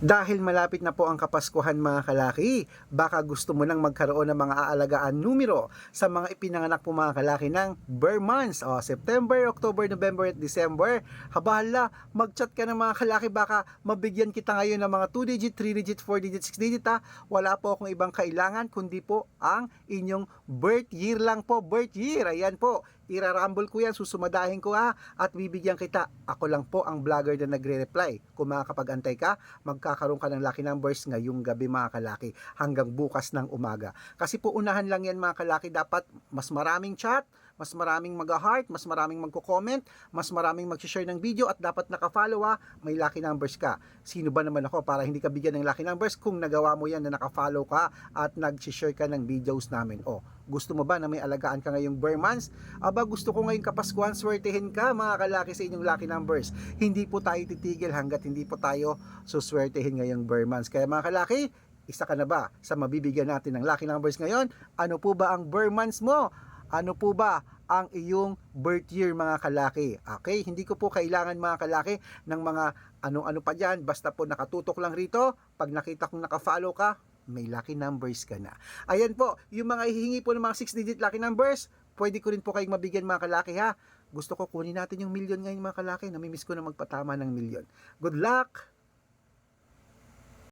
Dahil malapit na po ang Kapaskuhan mga kalaki, baka gusto mo nang magkaroon ng mga aalagaan numero sa mga ipinanganak po mga kalaki ng birth months. O, September, October, November at December. Habahala, mag-chat ka ng mga kalaki baka mabigyan kita ngayon ng mga 2 digit, 3 digit, 4 digit, 6 digit ha. Wala po akong ibang kailangan kundi po ang inyong birth year lang po. Birth year, ayan po. Irarambol ko yan, susumadahin ko ha at bibigyan kita. Ako lang po ang vlogger na nagre-reply. Kung makakapag-antay ka, magkakaroon ka ng lucky numbers ngayong gabi mga kalaki hanggang bukas ng umaga. Kasi po unahan lang yan mga kalaki, dapat mas maraming chat, mas maraming mag-heart, mas maraming magko-comment, mas maraming mag-share ng video at dapat naka-follow ha, may lucky numbers ka. Sino ba naman ako para hindi ka bigyan ng lucky numbers kung nagawa mo yan na naka-follow ka at nag-share ka ng videos namin. O, gusto mo ba na may alagaan ka ngayong bare months? Aba, gusto ko ngayong kapaskuhan, swertehin ka mga kalaki sa inyong lucky numbers. Hindi po tayo titigil hanggat hindi po tayo suswertehin ngayong bare months. Kaya mga kalaki, isa ka na ba sa mabibigyan natin ng lucky numbers ngayon? Ano po ba ang bare months mo? Ano po ba ang iyong birth year mga kalaki? Okay, hindi ko po kailangan mga kalaki ng mga ano-ano pa dyan. Basta po nakatutok lang rito. Pag nakita kong nakafollow ka, may lucky numbers ka na. Ayan po, yung mga hihingi po ng mga 6-digit lucky numbers, pwede ko rin po kayong mabigyan mga kalaki ha. Gusto ko kunin natin yung million ngayon mga kalaki. Namimiss ko na magpatama ng million. Good luck!